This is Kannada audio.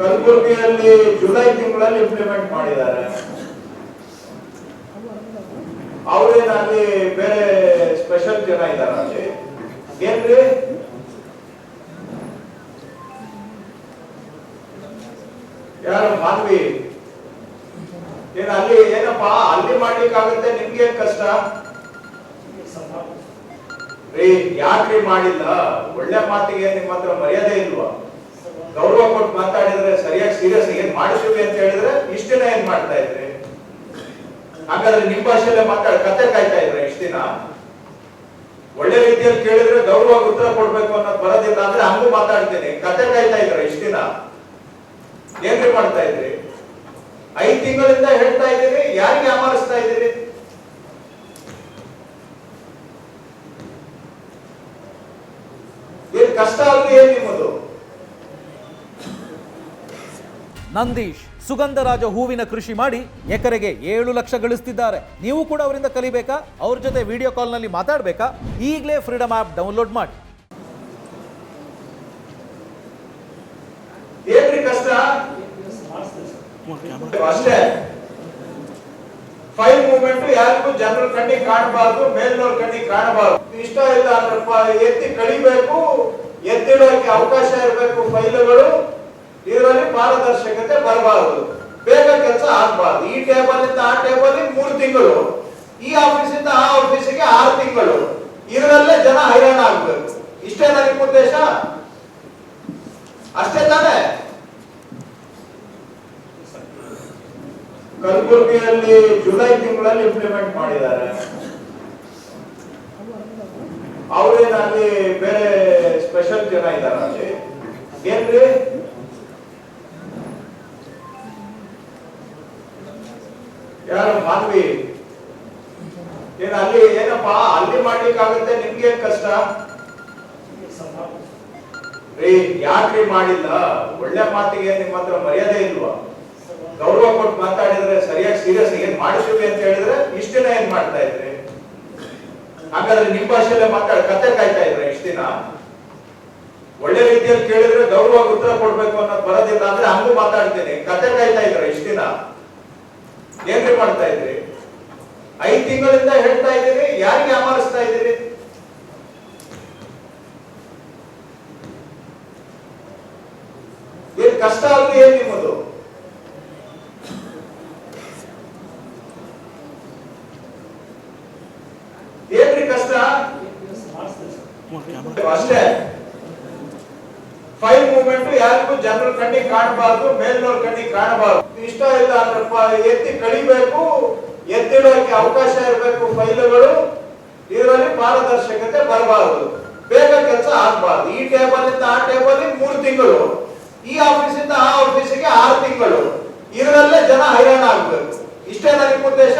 ಕಲಬುರಗಿಯಲ್ಲಿ ಜುಲೈ ತಿಂಗಳಲ್ಲಿ ಇಂಪ್ಲಿಮೆಂಟ್ ಮಾಡಿದ್ದಾರೆ. ಅವ್ರೇನ ಅಲ್ಲಿ ಬೇರೆ ಸ್ಪೆಷಲ್ ಜನ ಇದಾರ ಅಲ್ಲಿ? ಏನ್ರಿ? ಯಾರು ಮಾನ್ವಿ ಏನ್ ಅಲ್ಲಿ ಏನಪ್ಪಾ, ಅಲ್ಲಿ ಮಾಡ್ಲಿಕ್ಕಾಗುತ್ತೆ ನಿಮ್ಗೆ ಕಷ್ಟ? ರೀ, ಯಾಕ್ರಿ ಮಾಡಿಲ್ಲ? ಒಳ್ಳೆ ಮಾತಿಗೆ ನಿಮ್ಮ ಹತ್ರ ಮರ್ಯಾದೆ ಇಲ್ವಾ? ಗೌರವ ಕೊಟ್ಟು ಮಾತಾಡಿದ್ರೆ ಸರಿಯಾಗಿ ಸೀರಿಯಸ್ ಏನ್ ಮಾಡಿಸ್ತೀವಿ ಅಂತ ಹೇಳಿದ್ರೆ ಇಷ್ಟಿನ ಏನ್ ಮಾಡ್ತಾ ಇದ್ರಿ? ಹಾಗಾದ್ರೆ ನಿಮ್ ಭಾಷೆಯಲ್ಲೇ ಮಾತಾಡಿ, ಕತೆ ಕಾಯ್ತಾ ಇದ್ರೆ ಇಷ್ಟಿನ ಒಳ್ಳೆ ರೀತಿಯಲ್ಲಿ ಕೇಳಿದ್ರೆ ಗೌರವ ಉತ್ತರ ಕೊಡ್ಬೇಕು ಅನ್ನೋದು ಬರೋದಿಲ್ಲ ಅಂದ್ರೆ ಹಂಗೂ ಮಾತಾಡ್ತೀನಿ. ಕತೆ ಕಾಯ್ತಾ ಇದ್ರೆ ಇಷ್ಟಿನ ಏನ್ರಿ ಮಾಡ್ತಾ ಇದ್ರಿ? ಐದ್ ತಿಂಗಳಿಂದ ಹೇಳ್ತಾ ಇದ್ದೀರಿ, ಯಾರಿಗೆ ಅಮಾರಿಸ್ತಾ ಇದ್ದೀರಿ? ಏನ್ ಕಷ್ಟ ಆದ್ರೂ ಏನ್ ನಿಮ್ಮದು? ನಂದೀಶ್ ಸುಗಂಧರಾಜ ಹೂವಿನ ಕೃಷಿ ಮಾಡಿ ಎಕರೆಗೆ ಏಳು ಲಕ್ಷ ಗಳಿಸ್ತಿದ್ದಾರೆ. ನೀವು ಕೂಡ ಅವರಿಂದ ಕಲಿಬೇಕಾ? ಅವ್ರ ಜೊತೆ ವಿಡಿಯೋ ಕಾಲ್ನಲ್ಲಿ ಮಾತಾಡಬೇಕಾ? ಈಗಲೇ ಫ್ರೀಡಮ್ ಆ್ಯಪ್ ಡೌನ್ಲೋಡ್ ಮಾಡಿ. ಅಷ್ಟೇ. ಫೈಲ್ ಮೂವ್ಮೆಂಟ್ ಯಾರಿಗೂ ಜನರ ಕಣ್ಣಿಗೆ ಕಾಣಬಾರ್ದು, ಮೇಲ್ನವ್ರ ಕಣ್ಣಿಗೆ ಕಾಣಬಾರ್ದು. ಇಷ್ಟ ಇಲ್ಲ ಅಂದ್ರಪ್ಪ ಎತ್ತಿ ಕಳಿಬೇಕು, ಎತ್ತಿಡೋಕೆ ಅವಕಾಶ ಇರಬೇಕು ಫೈಲ್ಗಳು. ಪಾರದರ್ಶಕತೆ ಬರಬಾರದು. ಬೇಗ ಕೆಲಸ ಆಗ್ಬಾರ್ದು. ಈ ಟೇಬಲ್ ಇಂದ ಆ ಟೇಬಲ್ ಮೂರು ತಿಂಗಳು. ಈ ಆಫೀಸಿಂದ ಆ ಆಫೀಸಿಗೆ ಆರು ತಿಂಗಳು. ಇದರಲ್ಲೇ ಜನ ಹೈರಾಣ ಆಗ್ಬೇಕು ಇಷ್ಟೇ ನನಗೆ ಉದ್ದೇಶ? ಅಷ್ಟೇ ತಾನೇ? ಕಲಬುರಗಿಯಲ್ಲಿ ಜುಲೈ ತಿಂಗಳಲ್ಲಿ ಇಂಪ್ಲಿಮೆಂಟ್ ಮಾಡಿದ್ದಾರೆ. ಅವರೇನಲ್ಲಿ ಬೇರೆ ಸ್ಪೆಷಲ್ ಜನ ಇದ್ದಾರೆ ಅಲ್ಲಿ? ಏನ್ರಿ? ಯಾರು ಮಾನ್ವಿ ಏನ ಅಲ್ಲಿ, ಏನಪ್ಪಾ? ಅಲ್ಲಿ ಮಾಡ್ಲಿಕ್ಕಾಗುತ್ತೆ? ನಿಮ್ಗೆ ಏನ್ ಕಷ್ಟ? ರೀ, ಯಾಕ್ರಿ ಮಾಡಿಲ್ಲ? ಒಳ್ಳೆ ಮಾತಿಗೆ ನಿಮ್ಮ ಹತ್ರ ಮರ್ಯಾದೆ ಇಲ್ವಾ? ಗೌರವ ಕೊಟ್ಟು ಮಾತಾಡಿದ್ರೆ ಸರಿಯಾಗಿ ಸೀರಿಯಸ್ ಏನ್ ಮಾಡಿಸ್ತೀವಿ ಅಂತ ಹೇಳಿದ್ರೆ ಇಷ್ಟ ದಿನ ಏನ್ ಮಾಡ್ತಾ ಇದ್ರಿ? ಹಾಗಾದ್ರೆ ನಿಮ್ ಭಾಷೆಯಲ್ಲೇ ಮಾತಾಡ, ಕತೆ ಕಾಯ್ತಾ ಇದ್ರೆ ಇಷ್ಟ ದಿನ? ಒಳ್ಳೆ ರೀತಿಯಲ್ಲಿ ಕೇಳಿದ್ರೆ ಗೌರವ ಉತ್ತರ ಕೊಡ್ಬೇಕು ಅನ್ನೋದು ಬರೋದಿಲ್ಲ ಅಂದ್ರೆ ಹಂಗೂ ಮಾತಾಡ್ತೀನಿ. ಕತೆ ಕಾಯ್ತಾ ಇದ್ರೆ ಇಷ್ಟ ದಿನ? ಮಾಡ್ತಾ ಇದ್ರಿ ಐದು ತಿಂಗಳಿಂದ ಹೇಳ್ತಾ ಇದ್ದೀರಿ ಯಾರಿಗೆ ಅಮಾರಿಸ್ತಾ ಇದ್ದೀರಿ? ಏನ್ ಕಷ್ಟ ಆದ್ರೂ ಏನ್ ನಿಮ್ಮದು? ಏನ್ರಿ ಕಷ್ಟ? ಅಷ್ಟೇ. ಯಾರಿಗೂ ಜನರ ಕಣ್ಣಿಗೆ ಕಾಣಬಾರ್ದು ಮೇಲಿನವ್ರ ಕಣ್ಣಿಗೆ ಕಾಣಬಾರ್ದು. ಇಷ್ಟ ಇಲ್ಲ ಅಂದ್ರಪ್ಪ, ಎತ್ತಿ ಕಳಿಬೇಕು, ಎತ್ತಿಡೋಕೆ ಅವಕಾಶ ಇರಬೇಕು ಫೈಲುಗಳು, ಇದರಲ್ಲಿ ಪಾರದರ್ಶಕತೆ ಬರಬಾರದು. ಬೇಗ ಕೆಲಸ ಆಗಬಾರ್ದು. ಈ ಟೇಬಲ್ ಇಂದ ಆ ಟೇಬಲ್ ಮೂರು ತಿಂಗಳು, ಈ ಆಫೀಸಿಂದ ಆ ಆಫೀಸಿಗೆ ಆರು ತಿಂಗಳು. ಇದರಲ್ಲೇ ಜನ ಹೈರಾಣ ಆಗ್ಬೇಕು. ಇಷ್ಟೇ ನನಗೆ ಉದ್ದೇಶ?